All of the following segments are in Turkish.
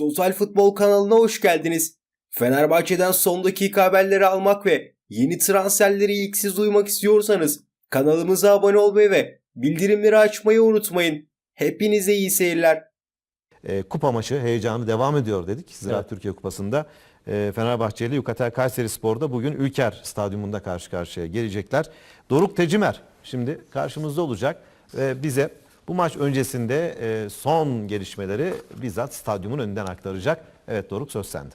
Total Futbol kanalına hoş geldiniz. Fenerbahçe'den son dakika haberleri almak ve yeni transferleri ilk siz duymak istiyorsanız kanalımıza abone olmayı ve bildirimleri açmayı unutmayın. Hepinize iyi seyirler. E, kupa maçı heyecanı devam ediyor dedik Ziraat Evet. Türkiye Kupası'nda. E, Fenerbahçe ile Yukatel Kayseri Spor'da bugün Ülker Stadyumunda karşı karşıya gelecekler. Doruk Tecimer şimdi karşımızda olacak ve bize bu maç öncesinde e, son gelişmeleri bizzat stadyumun önünden aktaracak. Evet Doruk söz sende.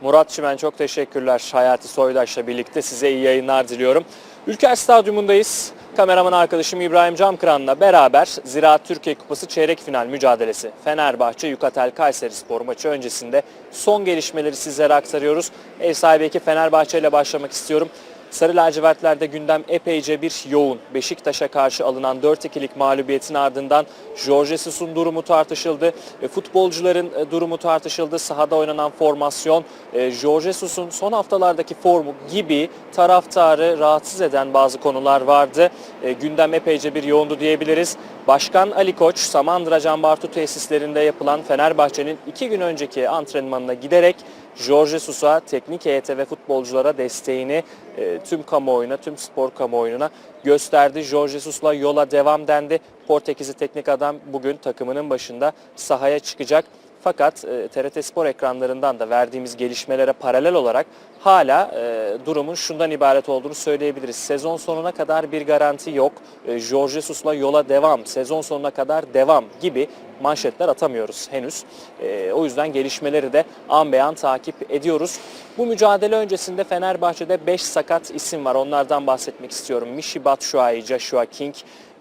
Murat Çimen çok teşekkürler. Hayati Soydaş'la birlikte size iyi yayınlar diliyorum. Ülker Stadyumundayız. Kameraman arkadaşım İbrahim Camkıran'la beraber Ziraat Türkiye Kupası çeyrek final mücadelesi Fenerbahçe Yukatel Kayseri Spor maçı öncesinde son gelişmeleri sizlere aktarıyoruz. Ev sahibi Fenerbahçe ile başlamak istiyorum. Sarı lacivertlerde gündem epeyce bir yoğun. Beşiktaş'a karşı alınan 4-2'lik mağlubiyetin ardından Jorge Jesus'un durumu tartışıldı. E, Futbolcuların e, durumu tartışıldı. Sahada oynanan formasyon, e, Jorge Jesus'un son haftalardaki formu gibi taraftarı rahatsız eden bazı konular vardı. Gündem epeyce bir yoğundu diyebiliriz. Başkan Ali Koç, Samandıra Can Bartu tesislerinde yapılan Fenerbahçe'nin iki gün önceki antrenmanına giderek Jorge Jesus'a, teknik heyete ve futbolculara desteğini e, tüm kamuoyuna, tüm spor kamuoyuna gösterdi. Jorge Jesus'la yola devam dendi. Portekizli teknik adam bugün takımının başında sahaya çıkacak. Fakat e, TRT Spor ekranlarından da verdiğimiz gelişmelere paralel olarak hala e, durumun şundan ibaret olduğunu söyleyebiliriz. Sezon sonuna kadar bir garanti yok. E, Jorge Jesus'la yola devam, sezon sonuna kadar devam gibi manşetler atamıyoruz henüz. E, o yüzden gelişmeleri de an beyan takip ediyoruz. Bu mücadele öncesinde Fenerbahçe'de 5 sakat isim var. Onlardan bahsetmek istiyorum. Mishi Batshuayi, Joshua King,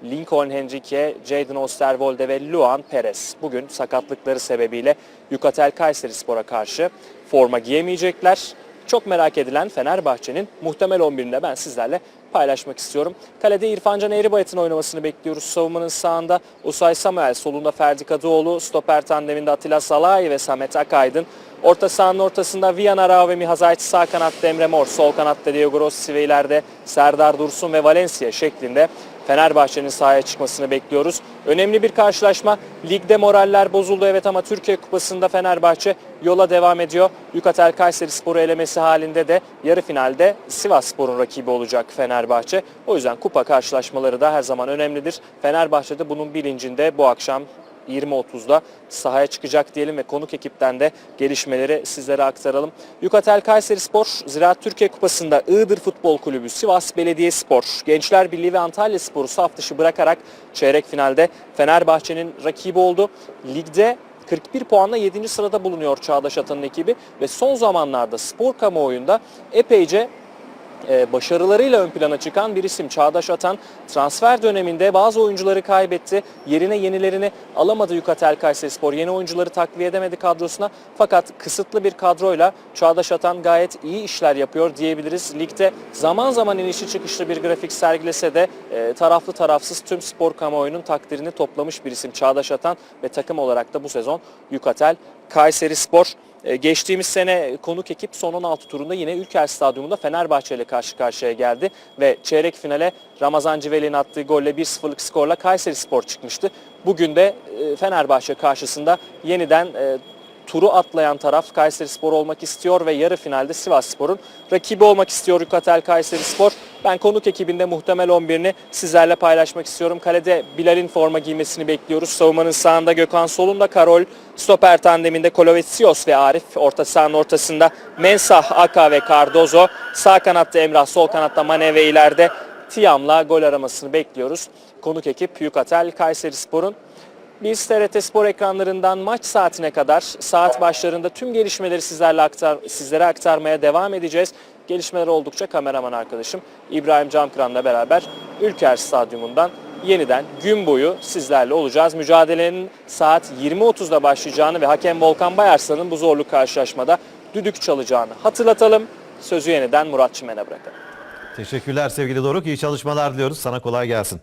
Lincoln Henrique, Jadon Osterwolde ve Luan Perez bugün sakatlıkları sebebiyle Yukatel Kayseri Spor'a karşı forma giyemeyecekler. Çok merak edilen Fenerbahçe'nin muhtemel 11'ini de ben sizlerle paylaşmak istiyorum. Kalede İrfancan Eğribayat'ın oynamasını bekliyoruz. Savunmanın sağında Usay Samuel, solunda Ferdi Kadıoğlu, stoper tandeminde Atilla Salay ve Samet Akaydın. Orta sahanın ortasında Viana Rao ve Mihazayt sağ kanatta Emre Mor, sol kanatta Diego Rossi ve ileride Serdar Dursun ve Valencia şeklinde Fenerbahçe'nin sahaya çıkmasını bekliyoruz. Önemli bir karşılaşma. Ligde moraller bozuldu evet ama Türkiye Kupası'nda Fenerbahçe yola devam ediyor. Yukatel Kayseri Sporu elemesi halinde de yarı finalde Sivas Spor'un rakibi olacak Fenerbahçe. O yüzden kupa karşılaşmaları da her zaman önemlidir. Fenerbahçe de bunun bilincinde bu akşam 20.30'da sahaya çıkacak diyelim ve konuk ekipten de gelişmeleri sizlere aktaralım. Yukatel Kayseri Spor, Ziraat Türkiye Kupası'nda Iğdır Futbol Kulübü, Sivas Belediyespor, Gençler Birliği ve Antalya Spor'u saf dışı bırakarak çeyrek finalde Fenerbahçe'nin rakibi oldu. Ligde 41 puanla 7. sırada bulunuyor Çağdaş Atan'ın ekibi ve son zamanlarda spor kamuoyunda epeyce başarılarıyla ön plana çıkan bir isim Çağdaş Atan transfer döneminde bazı oyuncuları kaybetti. Yerine yenilerini alamadı Yukatel Kayserispor. Yeni oyuncuları takviye edemedi kadrosuna. Fakat kısıtlı bir kadroyla Çağdaş Atan gayet iyi işler yapıyor diyebiliriz. Ligde zaman zaman inişi çıkışlı bir grafik sergilese de e, taraflı tarafsız tüm spor kamuoyunun takdirini toplamış bir isim Çağdaş Atan ve takım olarak da bu sezon Yukatel Kayserispor. Ee, Geçtiğimiz sene konuk ekip son 16 turunda yine Ülker Stadyumunda Fenerbahçe ile karşı karşıya geldi ve çeyrek finale Ramazan Civeli'nin attığı golle 1-0'lık skorla Kayseri Spor çıkmıştı. Bugün de e, Fenerbahçe karşısında yeniden e, turu atlayan taraf Kayseri Spor olmak istiyor ve yarı finalde Sivas Spor'un rakibi olmak istiyor Yukatel Kayseri Spor. Ben konuk ekibinde muhtemel 11'ini sizlerle paylaşmak istiyorum. Kalede Bilal'in forma giymesini bekliyoruz. Savunmanın sağında Gökhan Solunda, Karol, stoper tandeminde Kolovetsios ve Arif. Orta sahanın ortasında Mensah, Aka ve Cardozo. Sağ kanatta Emrah, sol kanatta Mane ve ileride Tiam'la gol aramasını bekliyoruz. Konuk ekip Yukatel Kayseri Spor'un biz TRT Spor ekranlarından maç saatine kadar saat başlarında tüm gelişmeleri sizlerle aktar, sizlere aktarmaya devam edeceğiz. Gelişmeler oldukça kameraman arkadaşım İbrahim Camkıran'la beraber Ülker Stadyumundan yeniden gün boyu sizlerle olacağız. Mücadelenin saat 20.30'da başlayacağını ve hakem Volkan Bayarslan'ın bu zorlu karşılaşmada düdük çalacağını hatırlatalım. Sözü yeniden Murat Çimen'e bırakalım. Teşekkürler sevgili Doruk. İyi çalışmalar diliyoruz. Sana kolay gelsin.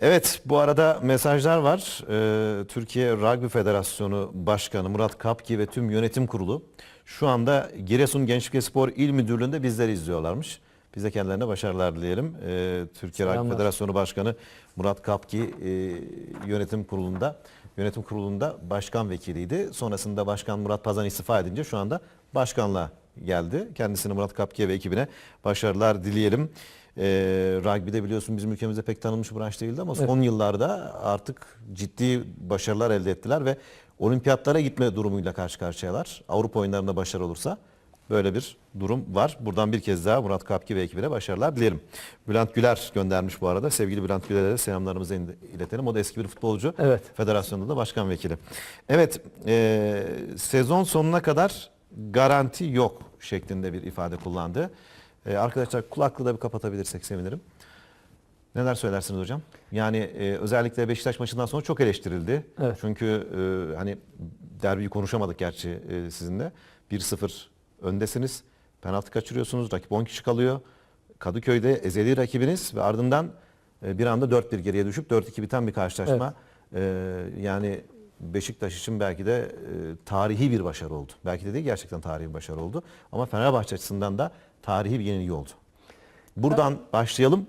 Evet bu arada mesajlar var. Ee, Türkiye Rugby Federasyonu Başkanı Murat Kapki ve tüm yönetim kurulu şu anda Giresun Gençlik ve Spor İl Müdürlüğü'nde bizleri izliyorlarmış. Biz de kendilerine başarılar dileyelim. Ee, Türkiye Rugby. Federasyonu Başkanı Murat Kapki e, yönetim kurulunda yönetim kurulunda başkan vekiliydi. Sonrasında Başkan Murat Pazan istifa edince şu anda başkanlığa geldi. Kendisine Murat Kapki'ye ve ekibine başarılar dileyelim. Ee, rugby'de biliyorsun bizim ülkemizde pek tanınmış bir branş değildi ama son yıllarda artık ciddi başarılar elde ettiler ve olimpiyatlara gitme durumuyla karşı karşıyalar. Avrupa oyunlarında başarı olursa böyle bir durum var. Buradan bir kez daha Murat Kapki ve ekibine başarılar dileyelim. Bülent Güler göndermiş bu arada. Sevgili Bülent Güler'e de selamlarımızı iletelim. O da eski bir futbolcu. Evet. Federasyonda da başkan vekili. Evet, e, sezon sonuna kadar garanti yok şeklinde bir ifade kullandı. E, arkadaşlar kulaklığı da bir kapatabilirsek sevinirim. Neler söylersiniz hocam? Yani e, özellikle Beşiktaş maçından sonra çok eleştirildi. Evet. Çünkü e, hani derbiyi konuşamadık gerçi e, sizinle. 1-0 öndesiniz. Penaltı kaçırıyorsunuz. Rakip 10 kişi kalıyor. Kadıköy'de ezeli rakibiniz ve ardından e, bir anda 4-1 geriye düşüp 4-2 biten bir karşılaşma. E, yani Beşiktaş için belki de e, tarihi bir başarı oldu. Belki de değil gerçekten tarihi bir başarı oldu. Ama Fenerbahçe açısından da tarihi bir yenilgi oldu. Buradan başlayalım.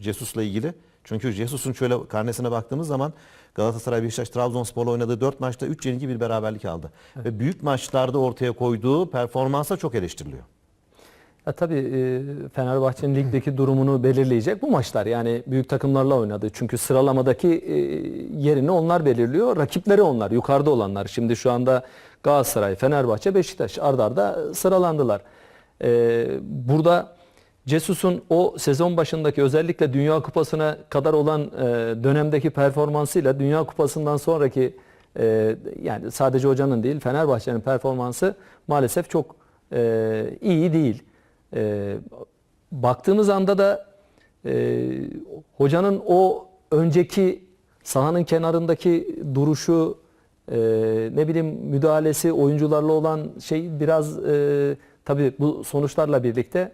Jesus'la ilgili. Çünkü Jesus'un şöyle karnesine baktığımız zaman Galatasaray, Beşiktaş, Trabzonspor'la oynadığı 4 maçta 3 yenilgi bir beraberlik aldı. Ve büyük maçlarda ortaya koyduğu performansa çok eleştiriliyor. Ya tabii e, Fenerbahçe'nin ligdeki durumunu belirleyecek bu maçlar. Yani büyük takımlarla oynadı. Çünkü sıralamadaki e, yerini onlar belirliyor. Rakipleri onlar, yukarıda olanlar. Şimdi şu anda Galatasaray, Fenerbahçe, Beşiktaş ardarda arda sıralandılar. E, Burada Cesus'un o sezon başındaki özellikle Dünya Kupası'na kadar olan e, dönemdeki performansıyla Dünya Kupası'ndan sonraki e, yani sadece hocanın değil Fenerbahçe'nin performansı maalesef çok e, iyi değil. E, baktığımız anda da e, hocanın o önceki sahanın kenarındaki duruşu, e, ne bileyim müdahalesi, oyuncularla olan şey biraz e, tabii bu sonuçlarla birlikte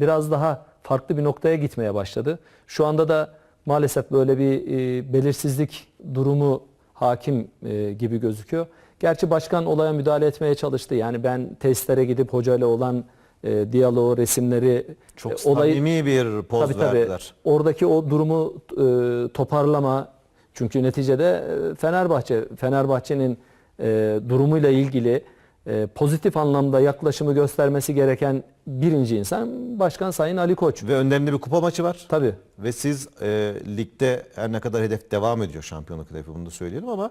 biraz daha farklı bir noktaya gitmeye başladı. Şu anda da maalesef böyle bir e, belirsizlik durumu hakim e, gibi gözüküyor. Gerçi başkan olaya müdahale etmeye çalıştı. Yani ben testlere gidip hocayla olan e, diyaloğu, resimleri, Çok e, samimi bir poz Tabii tabii. verdiler. Oradaki o durumu e, toparlama çünkü neticede e, Fenerbahçe Fenerbahçe'nin e, durumuyla ilgili e, pozitif anlamda yaklaşımı göstermesi gereken birinci insan Başkan Sayın Ali Koç. Ve önlerinde bir kupa maçı var. Tabii. Ve siz e, ligde her ne kadar hedef devam ediyor şampiyonluk hedefi bunu da söyleyelim ama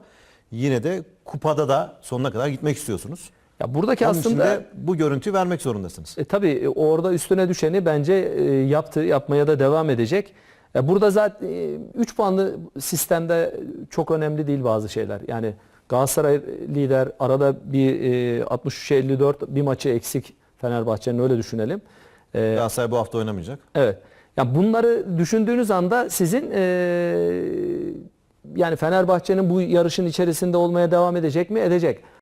yine de kupada da sonuna kadar gitmek istiyorsunuz. Ya buradaki Onun aslında de bu görüntüyü vermek zorundasınız. E, tabii e, orada üstüne düşeni bence e, yaptı, yapmaya da devam edecek. E, burada zaten 3 puanlı sistemde çok önemli değil bazı şeyler. Yani Galatasaray lider arada bir e, 63-54 bir maçı eksik Fenerbahçe'nin öyle düşünelim. E, Galatasaray bu hafta oynamayacak. Evet. Ya bunları düşündüğünüz anda sizin e, yani Fenerbahçe'nin bu yarışın içerisinde olmaya devam edecek mi? Edecek.